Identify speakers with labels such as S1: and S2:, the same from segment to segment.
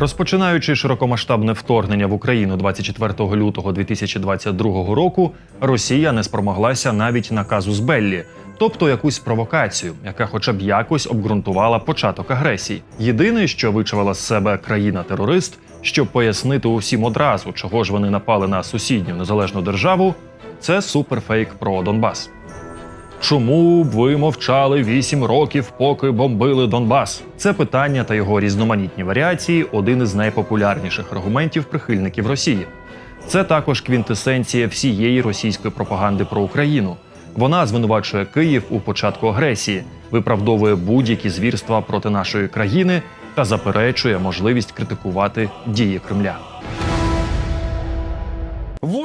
S1: Розпочинаючи широкомасштабне вторгнення в Україну 24 лютого 2022 року, Росія не спромоглася навіть на казус Беллі, тобто якусь провокацію, яка хоча б якось обґрунтувала початок агресії. Єдине, що вичавила з себе країна-терорист, щоб пояснити усім одразу, чого ж вони напали на сусідню незалежну державу, це суперфейк про Донбас. Чому б ви мовчали вісім років, поки бомбили Донбас? Це питання та його різноманітні варіації один із найпопулярніших аргументів прихильників Росії. Це також квінтесенція всієї російської пропаганди про Україну. Вона звинувачує Київ у початку агресії, виправдовує будь-які звірства проти нашої країни та заперечує можливість критикувати дії Кремля.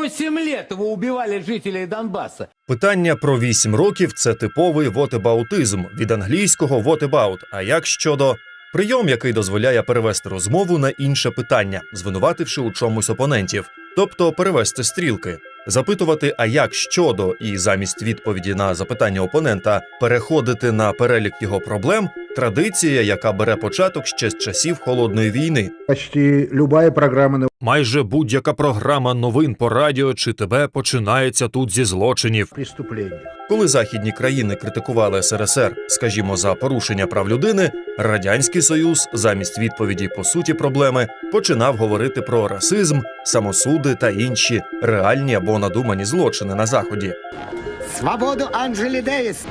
S2: Восемь лет вы убивали жителей Донбасса.
S3: Питання про 8 років це типовий вотебаутизм від англійського what А як щодо прийом, який дозволяє перевести розмову на інше питання, звинувативши у чомусь опонентів, тобто перевести стрілки, запитувати, а як щодо, і замість відповіді на запитання опонента переходити на перелік його проблем. Традиція, яка бере початок ще з часів холодної війни.
S4: Почти любая программа на
S3: Майже будь-яка програма новин по радіо чи ТБ починається тут зі злочинів.
S4: преступление.
S3: Коли західні країни критикували СРСР, скажімо, за порушення прав людини, радянський союз замість відповіді по суті проблеми починав говорити про расизм, самосуди та інші реальні або надумані злочини на заході.
S5: Свободу Анджелі Девіс!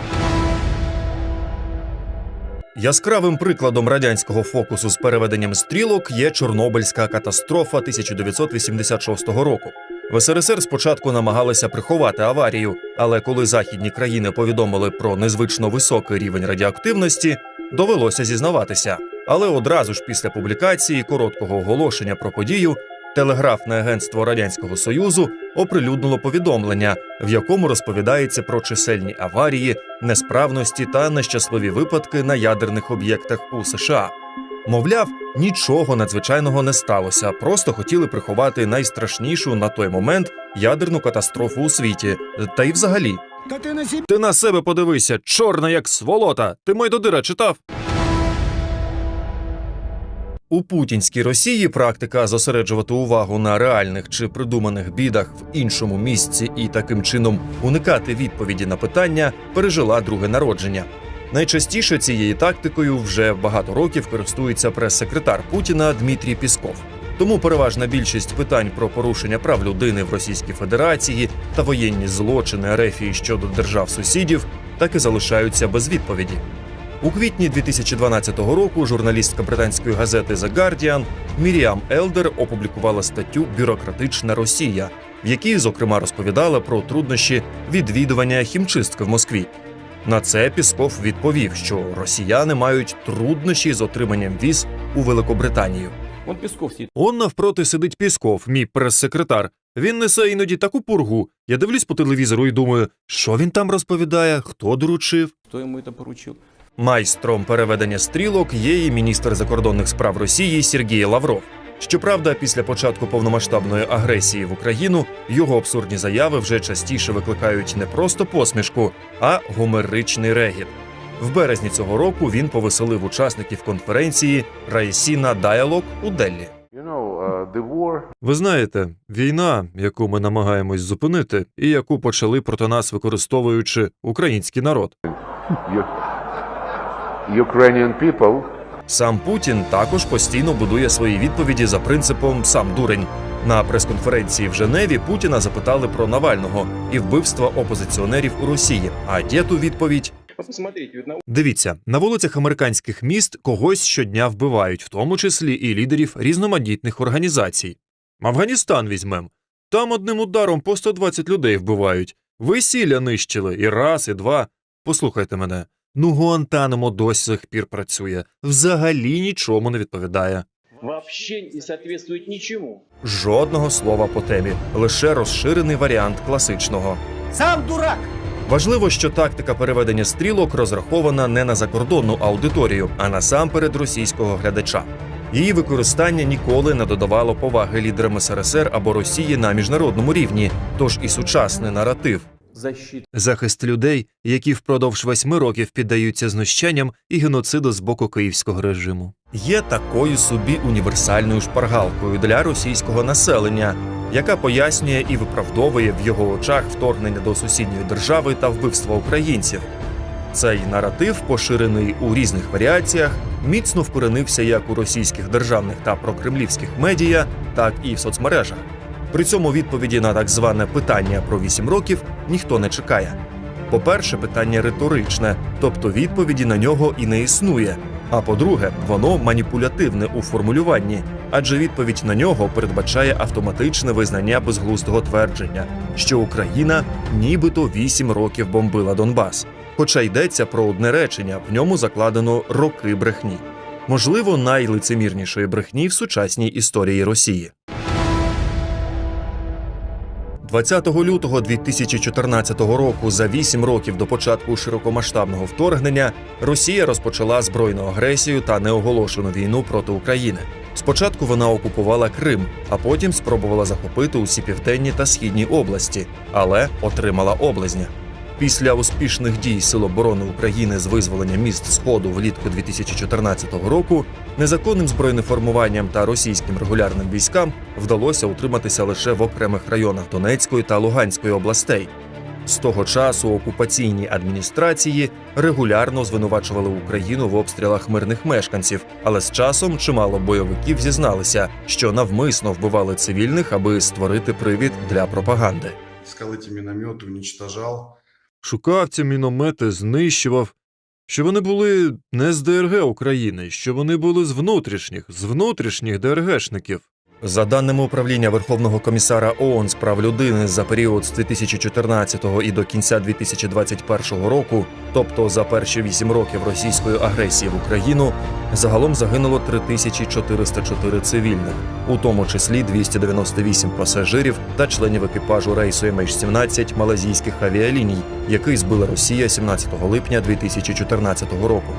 S3: Яскравим прикладом радянського фокусу з переведенням стрілок є Чорнобильська катастрофа 1986 року. В СРСР спочатку намагалися приховати аварію, але коли західні країни повідомили про незвично високий рівень радіоактивності, довелося зізнаватися. Але одразу ж після публікації короткого оголошення про подію телеграфне агентство Радянського Союзу оприлюднило повідомлення, в якому розповідається про чисельні аварії, несправності та нещасливі випадки на ядерних об'єктах у США. Мовляв, нічого надзвичайного не сталося, просто хотіли приховати найстрашнішу на той момент ядерну катастрофу у світі. Та й взагалі.
S5: Та ти на
S3: Ти на себе подивися, чорна як сволота. Ти Майдодира читав? У путінській Росії практика зосереджувати увагу на реальних чи придуманих бідах в іншому місці і таким чином уникати відповіді на питання пережила друге народження. Найчастіше цією тактикою вже багато років користується прес-секретар Путіна Дмитрій Пісков. Тому переважна більшість питань про порушення прав людини в Російській Федерації та воєнні злочини Ерефії щодо держав сусідів так і залишаються без відповіді. У квітні 2012 року журналістка британської газети The Guardian Міріам Елдер опублікувала статтю Бюрократична Росія, в якій, зокрема, розповідала про труднощі відвідування хімчистки в Москві. На це Пісков відповів, що росіяни мають труднощі з отриманням віз у Великобританію.
S2: Он Песков сидит.
S3: Он навпроти сидить Пісков, мій прес-секретар. Він несе іноді таку пургу. Я дивлюсь по телевізору і думаю, що він там розповідає, хто доручив.
S2: Кто ему это поручил?
S3: Майстром переведення стрілок є і міністр закордонних справ Росії Сергій Лавров. Щоправда, після початку повномасштабної агресії в Україну його абсурдні заяви вже частіше викликають не просто посмішку, а гомеричний регіт. В березні цього року він повеселив учасників конференції Раїсіна Діалог у Деллі.
S6: Uh,
S3: Ви знаєте, війна, яку ми намагаємось зупинити, і яку почали проти нас використовуючи український народ.
S6: Ukrainian people
S3: Сам Путін також постійно будує свої відповіді за принципом сам дурень. На прес-конференції в Женеві Путіна запитали про Навального і вбивства опозиціонерів у Росії. А дєту відповідь
S7: на
S3: Дивіться, на вулицях американських міст когось щодня вбивають, в тому числі і лідерів різноманітних організацій. Афганістан візьмем. Там одним ударом по 120 людей вбивають. Весілля нищили і раз, і два. Послухайте мене. Ну, Гуантанамо до сих пір працює, взагалі нічому не відповідає.
S7: вообще не соответствует ничему.
S3: Жодного слова по темі, лише розширений варіант класичного.
S5: Сам дурак!
S3: Важливо, що тактика переведення стрілок розрахована не на закордонну аудиторію, а насамперед російського глядача. Її використання ніколи не додавало поваги лідерам СРСР або Росії на міжнародному рівні. Тож і сучасний наратив захист людей, які впродовж восьми років піддаються знущанням і геноциду з боку київського режиму. Є такою собі універсальною шпаргалкою для російського населення, яка пояснює і виправдовує в його очах вторгнення до сусідньої держави та вбивства українців. Цей наратив, поширений у різних варіаціях, міцно вкоренився як у російських державних та прокремлівських медіа, так і в соцмережах. При цьому відповіді на так зване питання про 8 років ніхто не чекає. По-перше, питання риторичне, тобто відповіді на нього і не існує. А по-друге, воно маніпулятивне у формулюванні, адже відповідь на нього передбачає автоматичне визнання безглуздого твердження, що Україна нібито 8 років бомбила Донбас. Хоча йдеться про одне речення, в ньому закладено роки брехні. Можливо, найлицемірнішої брехні в сучасній історії Росії. 20 лютого 2014 року, за 8 років до початку широкомасштабного вторгнення, Росія розпочала збройну агресію та неоголошену війну проти України. Спочатку вона окупувала Крим, а потім спробувала захопити усі південні та східні області, але отримала облизня. Після успішних дій Сил оборони України з визволення міст Сходу влітку 2014 року незаконним збройним формуванням та російським регулярним військам вдалося утриматися лише в окремих районах Донецької та Луганської областей. З того часу окупаційні адміністрації регулярно звинувачували Україну в обстрілах мирних мешканців, але з часом чимало бойовиків зізналися, що навмисно вбивали цивільних, аби створити привід для пропаганди.
S8: искал эти минометы, уничтожал.
S3: Шукав ці міномети, знищував, що вони були не з ДРГ України, що вони були з внутрішніх, з внутрішніх ДРГшників. За даними управління Верховного комісара ООН з прав людини за період з 2014 і до кінця 2021 року, тобто за перші 8 років російської агресії в Україну, загалом загинуло 3404 цивільних, у тому числі 298 пасажирів та членів екіпажу рейсу MH17 малазійських авіаліній, який збила Росія 17 липня 2014 року.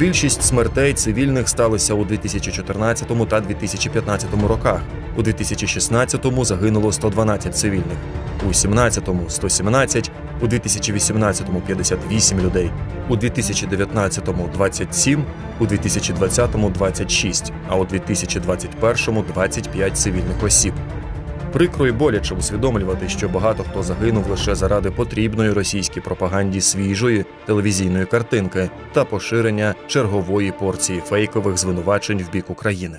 S3: Більшість смертей цивільних сталося у 2014 та 2015 роках. У 2016 загинуло 112 цивільних, у 2017 – 117, у 2018 – 58 людей, у 2019 – 27, у 2020 – 26, а у 2021 – 25 цивільних осіб. Прикро і боляче усвідомлювати, що багато хто загинув лише заради потрібної російській пропаганді свіжої телевізійної картинки та поширення чергової порції фейкових звинувачень в бік України.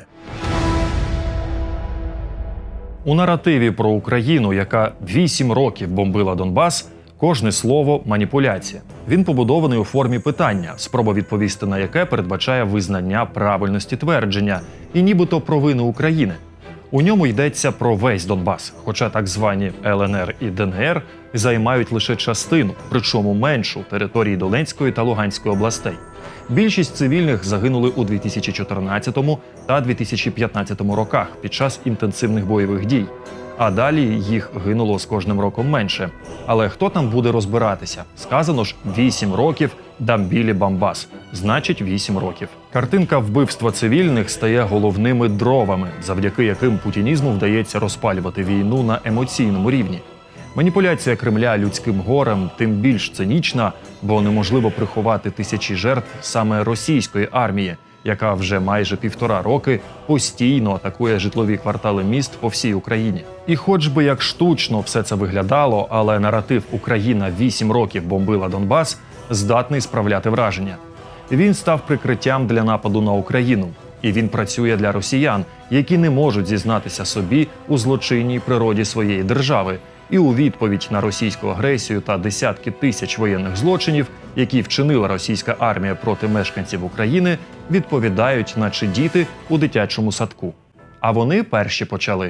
S1: У наративі про Україну, яка 8 років бомбила Донбас, кожне слово маніпуляція. Він побудований у формі питання, спроба відповісти на яке передбачає визнання правильності твердження і нібито провини України. У ньому йдеться про весь Донбас, хоча так звані ЛНР і ДНР займають лише частину, причому меншу території Донецької та Луганської областей. Більшість цивільних загинули у 2014 та 2015 роках під час інтенсивних бойових дій. А далі їх гинуло з кожним роком менше. Але хто там буде розбиратися? Сказано ж 8 років дамбілі бамбас, значить 8 років. Картинка вбивства цивільних стає головними дровами, завдяки яким путінізму вдається розпалювати війну на емоційному рівні. Маніпуляція Кремля людським горем тим більш цинічна, бо неможливо приховати тисячі жертв саме російської армії, яка вже майже півтора роки постійно атакує житлові квартали міст по всій Україні. І хоч би як штучно все це виглядало, але наратив Україна 8 років бомбила Донбас здатний справляти враження. Він став прикриттям для нападу на Україну, і він працює для росіян, які не можуть зізнатися собі у злочинній природі своєї держави. І у відповідь на російську агресію та десятки тисяч воєнних злочинів, які вчинила російська армія проти мешканців України, відповідають, наче діти у дитячому садку. А вони перші почали.